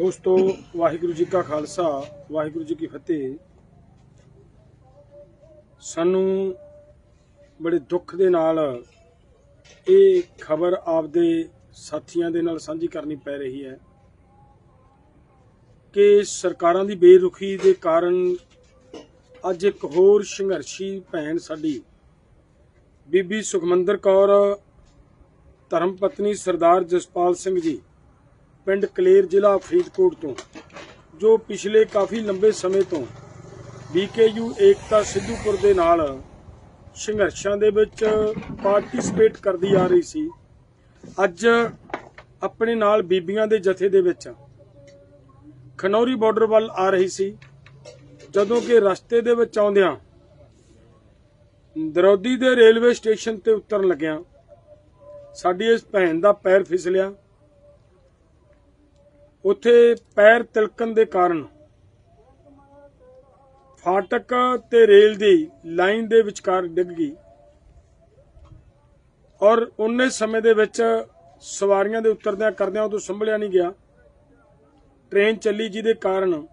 ਦੋਸਤੋ, ਵਾਹਿਗੁਰੂ ਜੀ ਕਾ ਖਾਲਸਾ, ਵਾਹਿਗੁਰੂ ਜੀ ਕੀ ਫਤਿਹ। ਸਾਨੂੰ ਬੜੇ ਦੁੱਖ ਦੇ ਨਾਲ ਇਹ ਖਬਰ ਆਪਦੇ ਸਾਥੀਆਂ ਦੇ ਨਾਲ ਸਾਂਝੀ ਕਰਨੀ ਪੈ ਰਹੀ ਹੈ ਕਿ ਸਰਕਾਰਾਂ ਦੀ ਬੇਰੁਖੀ ਦੇ ਕਾਰਨ ਅੱਜ ਇੱਕ ਹੋਰ ਸੰਘਰਸ਼ੀ ਭੈਣ ਸਾਡੀ, ਬੀਬੀ ਸੁਖਮੰਦਰ ਕੌਰ, ਧਰਮ ਪਤਨੀ ਸਰਦਾਰ ਜਸਪਾਲ ਸਿੰਘ ਜੀ ਪਿੰਡ ਕਲੇਰ ਜ਼ਿਲ੍ਹਾ ਫਰੀਦਕੋਟ ਤੋਂ, ਜੋ ਪਿਛਲੇ ਕਾਫੀ ਲੰਬੇ ਸਮੇਂ ਤੋਂ ਬੀਕੇਯੂ ਏਕਤਾ ਸਿੱਧੂਪੁਰ ਦੇ ਨਾਲ ਸੰਘਰਸ਼ਾਂ ਦੇ ਵਿੱਚ ਪਾਰਟਿਸਿਪੇਟ ਕਰਦੀ ਆ ਰਹੀ ਸੀ। ਅੱਜ ਆਪਣੇ ਨਾਲ ਬੀਬੀਆਂ ਦੇ ਜਥੇ ਦੇ ਵਿੱਚ ਖਨੌਰੀ ਬਾਰਡਰ ਵੱਲ ਆ ਰਹੀ ਸੀ। ਜਦੋਂ ਕਿ ਰਸਤੇ ਦੇ ਵਿੱਚ ਆਉਂਦਿਆਂ ਦਰੋਦੀ ਦੇ ਰੇਲਵੇ ਸਟੇਸ਼ਨ ਤੇ ਉਤਰਨ ਲੱਗਿਆ, ਸਾਡੀ ਇਸ ਭੈਣ ਦਾ ਪੈਰ ਫਿਸਲਿਆ। ਉੱਥੇ ਪੈਰ ਤਿਲਕਣ ਦੇ ਕਾਰਨ ਫਾਟਕ ਤੇ ਰੇਲ ਦੀ ਲਾਈਨ ਦੇ ਵਿਚਕਾਰ ਡਿੱਗ ਗਈ ਔਰ ਉਹਨੇ ਸਮੇਂ ਦੇ ਵਿੱਚ ਸਵਾਰੀਆਂ ਦੇ ਉਤਰਦਿਆਂ ਕਰਦਿਆਂ ਉਦੋਂ ਸੰਭਲਿਆ ਨਹੀਂ ਗਿਆ। ਟ੍ਰੇਨ ਚੱਲੀ ਜਿਹਦੇ ਕਾਰਨ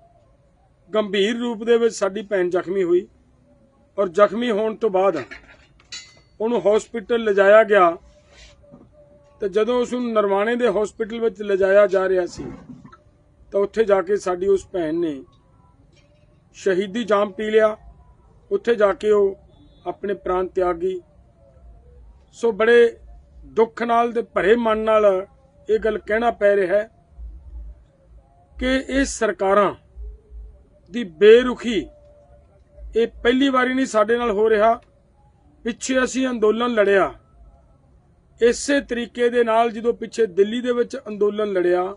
ਗੰਭੀਰ ਰੂਪ ਦੇ ਵਿੱਚ ਸਾਡੀ ਭੈਣ ਜ਼ਖਮੀ ਹੋਈ ਔਰ ਜ਼ਖਮੀ ਹੋਣ ਤੋਂ ਬਾਅਦ ਉਹਨੂੰ ਹਸਪੀਟਲ ਲਿਜਾਇਆ ਗਿਆ ਤੇ ਜਦੋਂ ਉਸ ਨੂੰ ਨਰਵਾਣੇ ਦੇ ਹਸਪੀਟਲ ਵਿੱਚ ਲਿਜਾਇਆ ਜਾ ਰਿਹਾ ਸੀ, ਤਾਂ ਉੱਥੇ ਜਾ ਕੇ ਸਾਡੀ ਉਸ ਭੈਣ ਨੇ ਸ਼ਹੀਦੀ ਜਾਮ ਪੀ ਲਿਆ। ਉੱਥੇ ਜਾ ਕੇ ਉਹ ਆਪਣੇ ਪ੍ਰਾਣ ਤਿਆਗ ਗਈ। ਸੋ ਬੜੇ ਦੁੱਖ ਨਾਲ ਤੇ ਭਰੇ ਮਨ ਨਾਲ ਇਹ ਗੱਲ ਕਹਿਣਾ ਪੈ ਰਿਹਾ ਹੈ ਕਿ ਇਹ ਸਰਕਾਰਾਂ ਦੀ ਬੇਰੁਖੀ ਇਹ ਪਹਿਲੀ ਵਾਰੀ ਨਹੀਂ ਸਾਡੇ ਨਾਲ ਹੋ ਰਿਹਾ। ਪਿੱਛੇ ਅਸੀਂ ਅੰਦੋਲਨ ਲੜਿਆ। ਇਸੇ ਤਰੀਕੇ ਦੇ ਨਾਲ ਜਦੋਂ ਪਿੱਛੇ ਦਿੱਲੀ ਦੇ ਵਿੱਚ ਅੰਦੋਲਨ ਲੜਿਆ,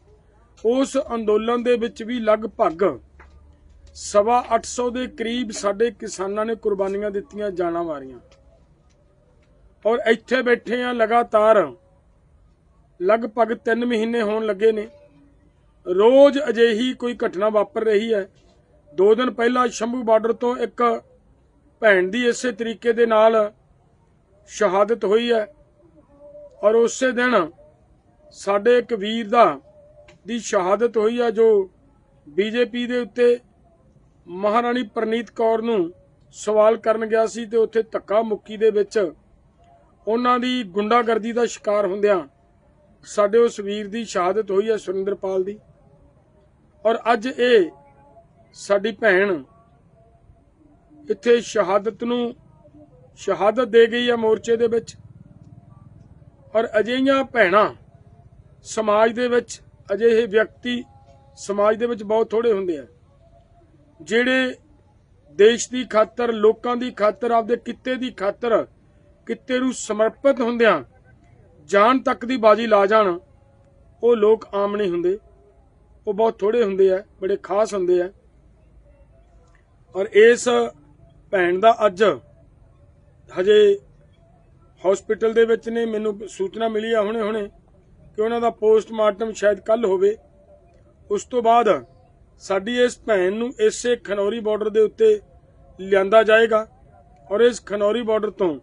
ਉਸ ਅੰਦੋਲਨ ਦੇ ਵਿੱਚ ਵੀ ਲਗਭਗ ਸਵਾ 800 ਦੇ ਕਰੀਬ ਸਾਡੇ ਕਿਸਾਨਾਂ ਨੇ ਕੁਰਬਾਨੀਆਂ ਦਿੱਤੀਆਂ ਜਾਨਾਂ ਵਾਰੀਆਂ ਔਰ ਇੱਥੇ ਬੈਠੇ ਆ ਲਗਾਤਾਰ, ਲਗਭਗ 3 ਮਹੀਨੇ ਹੋਣ ਲੱਗੇ ਨੇ। ਰੋਜ਼ ਅਜਿਹੀ ਕੋਈ ਘਟਨਾ ਵਾਪਰ ਰਹੀ ਹੈ। ਦੋ ਦਿਨ ਪਹਿਲਾਂ ਸ਼ੰਭੂ ਬਾਰਡਰ ਤੋਂ ਇੱਕ ਭੈਣ ਦੀ ਇਸੇ ਤਰੀਕੇ ਦੇ ਨਾਲ ਸ਼ਹਾਦਤ ਹੋਈ ਹੈ। ਔਰ ਉਸੇ ਦਿਨ ਸਾਡੇ ਇੱਕ ਵੀਰ ਦਾ ਦੀ ਸ਼ਹਾਦਤ ਹੋਈ ਆ ਜੋ ਬੀਜੇਪੀ ਦੇ ਉੱਤੇ ਮਹਾਰਾਣੀ ਪ੍ਰਨੀਤ ਕੌਰ ਨੂੰ ਸਵਾਲ ਕਰਨ ਗਿਆ ਸੀ ਤੇ ਉੱਥੇ ਧੱਕਾ ਮੁੱਕੀ ਦੇ ਵਿੱਚ ਉਹਨਾਂ ਦੀ ਗੁੰਡਾਗਰਦੀ ਦਾ ਸ਼ਿਕਾਰ ਹੁੰਦਿਆਂ ਸਾਡੇ ਉਸ ਵੀਰ ਦੀ ਸ਼ਹਾਦਤ ਹੋਈ ਹੈ ਸੁਰਿੰਦਰਪਾਲ ਦੀ। ਔਰ ਅੱਜ ਇਹ ਸਾਡੀ ਭੈਣ ਇੱਥੇ ਸ਼ਹਾਦਤ ਨੂੰ ਸ਼ਹਾਦਤ ਦੇ ਗਈ ਹੈ ਮੋਰਚੇ ਦੇ ਵਿੱਚ। ਔਰ ਅਜਿਹੀਆਂ ਭੈਣਾਂ ਸਮਾਜ ਦੇ ਵਿੱਚ ਅਜਿਹੇ ਵਿਅਕਤੀ ਸਮਾਜ ਦੇ ਵਿੱਚ ਬਹੁਤ ਥੋੜੇ ਹੁੰਦੇ ਆ, ਜਿਹੜੇ ਦੇਸ਼ ਦੀ ਖਾਤਰ, ਲੋਕਾਂ ਦੀ ਖਾਤਰ, ਆਪਦੇ ਕਿੱਤੇ ਦੀ ਖਾਤਰ ਕਿੱਤੇ ਨੂੰ ਸਮਰਪਿਤ ਹੁੰਦਿਆਂ ਜਾਨ ਤੱਕ ਦੀ ਬਾਜੀ ਲਾ ਜਾਣ, ਉਹ ਲੋਕ ਆਮ ਨਹੀਂ ਹੁੰਦੇ। ਉਹ ਬਹੁਤ ਥੋੜੇ ਹੁੰਦੇ ਆ, ਬੜੇ ਖਾਸ ਹੁੰਦੇ ਆ। ਔਰ ਇਸ ਭੈਣ ਦਾ ਅੱਜ ਹਜੇ ਹਸਪੀਟਲ ਦੇ ਵਿੱਚ ਨੇ, ਮੈਨੂੰ ਸੂਚਨਾ ਮਿਲੀ ਆ ਹੁਣੇ ਹੁਣੇ ਕਿ ਉਹਨਾਂ ਦਾ ਪੋਸਟਮਾਰਟਮ ਸ਼ਾਇਦ ਕੱਲ ਹੋਵੇ। ਉਸ ਤੋਂ ਬਾਅਦ ਸਾਡੀ ਇਸ ਭੈਣ ਨੂੰ ਇਸੇ ਖਨੌਰੀ ਬਾਰਡਰ ਦੇ ਉੱਤੇ ਲਿਆਂਦਾ ਜਾਏਗਾ ਔਰ ਇਸ ਖਨੌਰੀ ਬਾਰਡਰ ਤੋਂ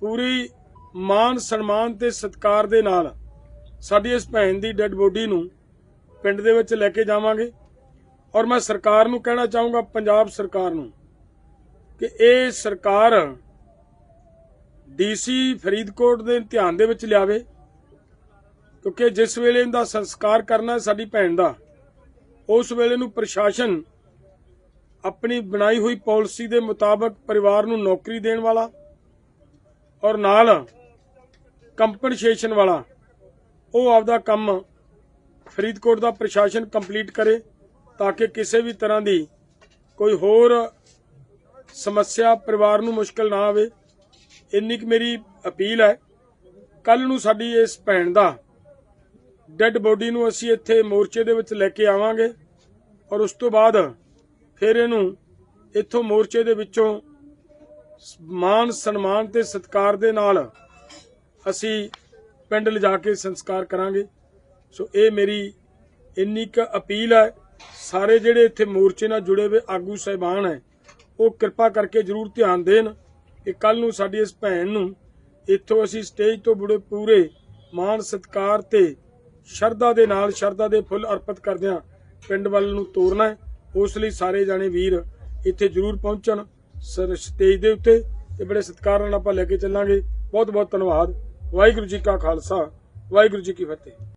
ਪੂਰੀ ਮਾਨ ਸਨਮਾਨ ਤੇ ਸਤਿਕਾਰ ਦੇ ਨਾਲ ਸਾਡੀ ਇਸ ਭੈਣ ਦੀ ਡੈੱਡ ਬੋਡੀ ਨੂੰ ਪਿੰਡ ਦੇ ਵਿੱਚ ਲੈ ਕੇ ਜਾਵਾਂਗੇ। ਔਰ ਮੈਂ ਸਰਕਾਰ ਨੂੰ ਕਹਿਣਾ ਚਾਹੂੰਗਾ, ਪੰਜਾਬ ਸਰਕਾਰ ਨੂੰ, ਕਿ ਇਹ ਸਰਕਾਰ ਡੀਸੀ ਫਰੀਦਕੋਟ ਦੇ ਧਿਆਨ ਦੇ ਵਿੱਚ ਲਿਆਵੇ, ਕਿਉਂਕਿ ਜਿਸ ਵੇਲੇ ਇਹਦਾ ਸੰਸਕਾਰ ਕਰਨਾ ਸਾਡੀ ਭੈਣ ਦਾ, ਉਸ ਵੇਲੇ ਨੂੰ ਪ੍ਰਸ਼ਾਸਨ ਆਪਣੀ ਬਣਾਈ ਹੋਈ ਪਾਲਿਸੀ ਦੇ ਮੁਤਾਬਕ ਪਰਿਵਾਰ ਨੂੰ ਨੌਕਰੀ ਦੇਣ ਵਾਲਾ ਔਰ ਨਾਲ ਕੰਪਨਸੇਸ਼ਨ ਵਾਲਾ, ਉਹ ਆਪਦਾ ਕੰਮ ਫਰੀਦਕੋਟ ਦਾ ਪ੍ਰਸ਼ਾਸਨ ਕੰਪਲੀਟ ਕਰੇ ਤਾਂ ਕਿ ਕਿਸੇ ਵੀ ਤਰ੍ਹਾਂ ਦੀ ਕੋਈ ਹੋਰ ਸਮੱਸਿਆ ਪਰਿਵਾਰ ਨੂੰ ਮੁਸ਼ਕਲ ਨਾ ਆਵੇ। ਇੰਨੀ ਕੁ ਮੇਰੀ ਅਪੀਲ ਹੈ। ਕੱਲ ਨੂੰ ਸਾਡੀ ਇਸ ਭੈਣ ਦਾ ਡੈੱਡ ਬੋਡੀ ਨੂੰ ਅਸੀਂ ਇੱਥੇ ਮੋਰਚੇ ਦੇ ਵਿੱਚ ਲੈ ਕੇ ਆਵਾਂਗੇ ਔਰ ਉਸ ਤੋਂ ਬਾਅਦ ਫਿਰ ਇਹਨੂੰ ਇੱਥੋਂ ਮੋਰਚੇ ਦੇ ਵਿੱਚੋਂ ਮਾਨ ਸਨਮਾਨ ਤੇ ਸਤਿਕਾਰ ਦੇ ਨਾਲ ਅਸੀਂ ਪਿੰਡ ਲਿਜਾ ਕੇ ਸੰਸਕਾਰ ਕਰਾਂਗੇ। ਸੋ ਇਹ ਮੇਰੀ ਇੰਨੀ ਕੁ ਅਪੀਲ ਹੈ। ਸਾਰੇ ਜਿਹੜੇ ਇੱਥੇ ਮੋਰਚੇ ਨਾਲ ਜੁੜੇ ਹੋਏ ਆਗੂ ਸਹਿਬਾਨ ਹੈ, ਉਹ ਕਿਰਪਾ ਕਰਕੇ ਜਰੂਰ ਧਿਆਨ ਦੇਣ। ਕਿ ਕੱਲ ਨੂੰ ਸਾਡੀ ਇਸ ਭੈਣ ਨੂੰ ਇੱਥੋਂ ਅਸੀਂ ਸਟੇਜ ਤੋਂ ਬੁੜੇ ਪੂਰੇ ਮਾਣ ਸਤਿਕਾਰ ਤੇ ਸ਼ਰਧਾ ਦੇ ਨਾਲ, ਸ਼ਰਧਾ ਦੇ ਫੁੱਲ ਅਰਪਿਤ ਕਰਦਿਆਂ ਪਿੰਡ ਵੱਲ ਨੂੰ ਤੋਰਨਾ ਹੈ। ਉਸ ਲਈ ਸਾਰੇ ਜਾਣੇ ਵੀਰ ਇੱਥੇ ਜ਼ਰੂਰ ਪਹੁੰਚਣ ਸਰ ਸਟੇਜ ਦੇ ਉੱਤੇ ਤੇ ਬੜੇ ਸਤਿਕਾਰ ਨਾਲ ਆਪਾਂ ਲੈ ਕੇ ਚੱਲਾਂਗੇ। ਬਹੁਤ ਬਹੁਤ ਧੰਨਵਾਦ। ਵਾਹਿਗੁਰੂ ਜੀ ਕਾ ਖਾਲਸਾ, ਵਾਹਿਗੁਰੂ ਜੀ ਕੀ ਫਤਿਹ।